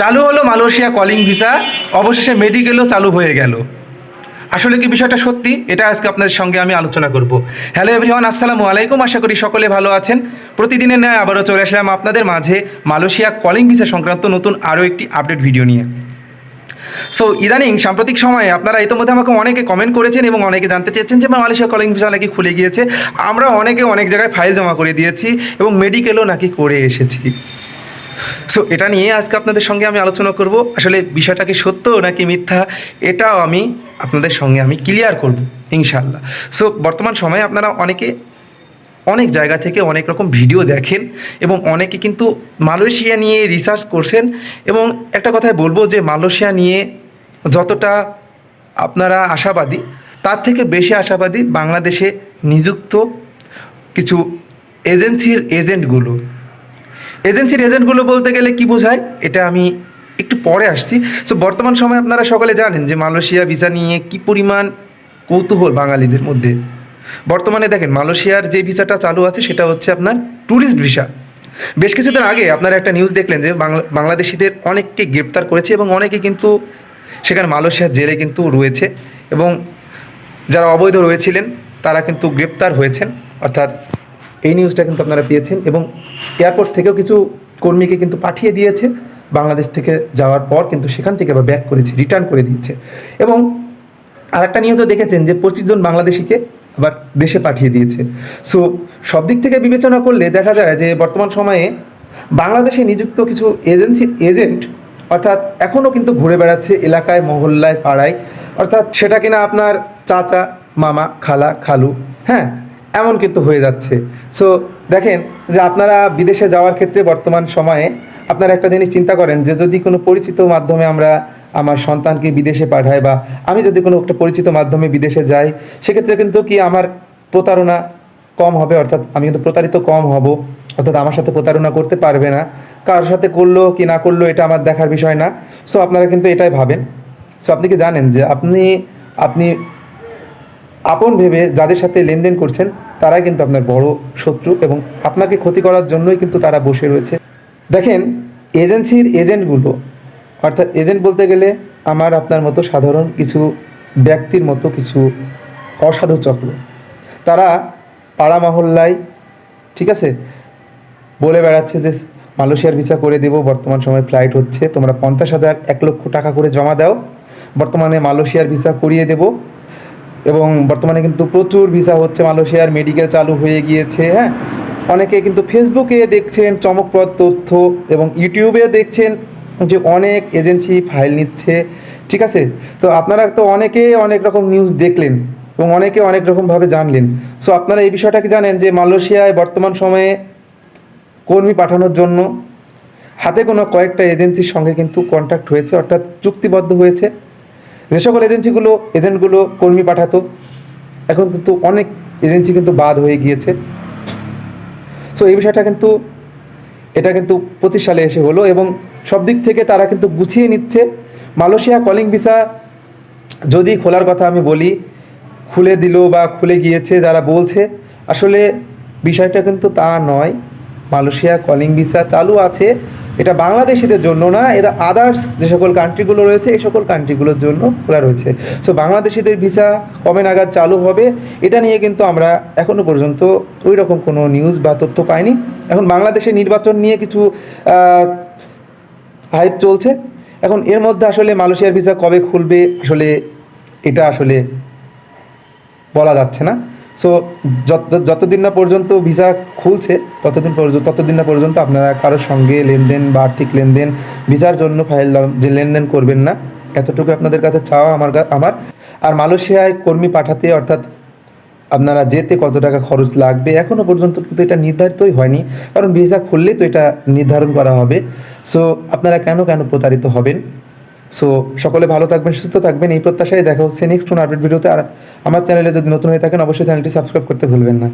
চালু হলো Malaysia calling visa অবশেষে মেডিকেলও চালু হয়ে গেল। আসলে কি বিষয়টা সত্যি? এটা আজকে আপনাদের সঙ্গে আমি আলোচনা করব। হ্যালো এভরিওয়ান আসসালামু আলাইকুম, আশা করি সকলে ভালো আছেন। প্রতিদিনের ন্যায় আবারও চলে আসলাম আপনাদের মাঝে মালয়েশিয়া কলিং ভিসা সংক্রান্ত নতুন আরও একটি আপডেট ভিডিও নিয়ে। সো ইদানিং, সাম্প্রতিক সময়ে আপনারা ইতিমধ্যে আমাকে অনেকে কমেন্ট করেছেন এবং অনেকে জানতে চেয়েছেন যে মালয়েশিয়া কলিং ভিসা নাকি খুলে গিয়েছে? আমরা অনেকে অনেক জায়গায় ফাইল জমা করে দিয়েছি এবং মেডিকেলও নাকি করে এসেছি। সো এটা নিয়ে আজকে আপনাদের সঙ্গে আমি আলোচনা করব। আসলে বিষয়টা কি সত্য নাকি মিথ্যা, এটাও আমি আপনাদের সঙ্গে আমি ক্লিয়ার করব ইনশাল্লাহ সো বর্তমান সময়ে আপনারা অনেকে অনেক জায়গা থেকে অনেক রকম ভিডিও দেখেন এবং অনেকে কিন্তু মালয়েশিয়া নিয়ে রিসার্চ করছেন এবং একটা কথাই বলব যে মালয়েশিয়া নিয়ে যতটা আপনারা আশাবাদী, তার থেকে বেশি আশাবাদী বাংলাদেশে নিযুক্ত কিছু এজেন্সির এজেন্টগুলো এজেন্সির এজেন্টগুলো বলতে গেলে কি বোঝায়? এটা আমি একটু পরে আসছি। সো বর্তমান সময়ে আপনারা সকলে জানেন যে মালয়েশিয়া ভিসা নিয়ে কি পরিমাণ কৌতূহল বাঙালিদের মধ্যে। বর্তমানে দেখেন মালয়েশিয়ার যে ভিসাটা চালু আছে সেটা হচ্ছে আপনার ট্যুরিস্ট ভিসা। বেশ কিছুদিন আগে আপনারা একটা নিউজ দেখলেন যে বাংলা বাংলাদেশিদের অনেককে গ্রেপ্তার করেছে এবং অনেকে কিন্তু সেখানে মালয়েশিয়ার জেলে কিন্তু রয়েছে এবং যারা অবৈধ রয়েছিলেন তারা কিন্তু গ্রেপ্তার হয়েছেন। অর্থাৎ এই নিউজটা কিন্তু আপনারা পেয়েছেন এবং এয়ারপোর্ট থেকেও কিছু কর্মীকে কিন্তু পাঠিয়ে দিয়েছে। বাংলাদেশ থেকে যাওয়ার পর কিন্তু সেখান থেকে আবার ব্যাক করেছে রিটার্ন করে দিয়েছে। এবং আর আরেকটা নিউজও দেখেছেন যে পঁচিশ জন বাংলাদেশিকে আবার দেশে পাঠিয়ে দিয়েছে। সো সব দিক থেকে বিবেচনা করলে দেখা যায় যে বর্তমান সময়ে বাংলাদেশে নিযুক্ত কিছু এজেন্সির এজেন্ট অর্থাৎ এখনও কিন্তু ঘুরে বেড়াচ্ছে এলাকায়, মহল্লায়, পাড়ায়। অর্থাৎ সেটা কিনা আপনার চাচা, মামা, খালা, খালু হ্যাঁ? এমন কিন্তু হয়ে যাচ্ছে। সো দেখেন যে আপনারা বিদেশে যাওয়ার ক্ষেত্রে বর্তমান সময়ে আপনারা একটা জিনিস চিন্তা করেন যে যদি কোনো পরিচিত মাধ্যমে আমরা আমার সন্তানকে বিদেশে পাঠাই বা আমি যদি কোনো একটা পরিচিত মাধ্যমে বিদেশে যাই, সেক্ষেত্রে কিন্তু কি আমার প্রতারণা কম হবে, অর্থাৎ আমি কিন্তু প্রতারিত কম হব, অর্থাৎ আমার সাথে প্রতারণা করতে পারবে না। কার সাথে করল, কি না করল, এটা আমার দেখার বিষয় না। সো আপনারা কিন্তু এটাই ভাবেন। সো আপনি কি জানেন যে আপনি আপনি আপন ভেবে যাদের সাথে লেনদেন করছেন, তারাই কিন্তু আপনার বড় শত্রু এবং আপনাকে ক্ষতি করার জন্যই কিন্তু তারা বসে রয়েছে। দেখেন, এজেন্সির এজেন্টগুলো, অর্থাৎ এজেন্ট বলতে গেলে আমার আপনার মতো সাধারণ কিছু ব্যক্তির মতো কিছু অসাধু চক্র। তারা পাড়া মহল্লায়, ঠিক আছে? বলে বেড়াচ্ছে যে, মালয়েশিয়ার ভিসা করে দেবো, বর্তমান সময় ফ্লাইট হচ্ছে, তোমরা পঞ্চাশ হাজার এক লক্ষ টাকা করে জমা দাও, বর্তমানে মালয়েশিয়ার ভিসা করিয়ে দেবো এবং বর্তমানে কিন্তু প্রচুর ভিসা হচ্ছে মালয়েশিয়ার মেডিকেল চালু হয়ে গিয়েছে হ্যাঁ? অনেকে কিন্তু ফেসবুকে দেখছেন চমকপ্রদ তথ্য এবং ইউটিউবে দেখছেন যে অনেক এজেন্সি ফাইল নিচ্ছে, ঠিক আছে? তো আপনারা তো অনেকে অনেক রকম নিউজ দেখলেন এবং অনেকে অনেক রকমভাবে জানলেন। সো আপনারা এই বিষয়টা কি জানেন যে মালয়েশিয়ায় বর্তমান সময়ে কর্মী পাঠানোর জন্য হাতে কোনো কয়েকটা এজেন্সির সঙ্গে কিন্তু কন্ট্যাক্ট হয়েছে, অর্থাৎ চুক্তিবদ্ধ হয়েছে। যে সকল এজেন্সিগুলো, এজেন্টগুলো কর্মী পাঠাতো, এখন কিন্তু অনেক এজেন্সি কিন্তু বাদ হয়ে গিয়েছে। সো এই বিষয়টা কিন্তু, এটা কিন্তু পঁচিশ সালে এসে হলো এবং সব দিক থেকে তারা কিন্তু গুছিয়ে নিচ্ছে। মালয়েশিয়া কলিং ভিসা যদি খোলার কথা আমি বলি, খুলে দিল বা খুলে গিয়েছে যারা বলছে, আসলে বিষয়টা কিন্তু তা নয়। মালয়েশিয়া কলিং ভিসা চালু আছে। এটা বাংলাদেশিদের জন্য না, এটা আদার্স যে সকল কান্ট্রিগুলো রয়েছে, এই সকল কান্ট্রিগুলোর জন্য খোলা রয়েছে। সো বাংলাদেশিদের ভিসা কবে নাগাদ চালু হবে, এটা নিয়ে কিন্তু আমরা এখনও পর্যন্ত ওই রকম কোনো নিউজ বা তথ্য পাইনি। এখন বাংলাদেশের নির্বাচন নিয়ে কিছু হাইপ চলছে। এখন এর মধ্যে আসলে মালয়েশিয়ার ভিসা কবে খুলবে, আসলে এটা আসলে বলা যাচ্ছে না। সো যত, যতদিন না পর্যন্ত ভিসা খুলছে, ততদিন পর্যন্ত ততদিন না পর্যন্ত আপনারা কারোর সঙ্গে লেনদেন বা আর্থিক লেনদেন, ভিসার জন্য ফাইল যে লেনদেন করবেন না, এতটুকু আপনাদের কাছে চাওয়া আমার আমার। আর মালয়েশিয়ায় কর্মী পাঠাতে, অর্থাৎ আপনারা যেতে কত টাকা খরচ লাগবে এখনও পর্যন্ত কিন্তু এটা নির্ধারিতই হয়নি, কারণ ভিসা খুললেই তো এটা নির্ধারণ করা হবে। সো আপনারা কেন কেন প্রতারিত হবেন? সো সকলে ভালো থাকবেন, সুস্থ থাকবেন। এই প্রত্যাশায় দেখা হচ্ছে নেক্সট কোনো আপডেট ভিডিওতে। আর আমার চ্যানেলে যদি নতুন হয়ে থাকেন, অবশ্যই চ্যানেলটি সাবস্ক্রাইব করতে ভুলবেন না।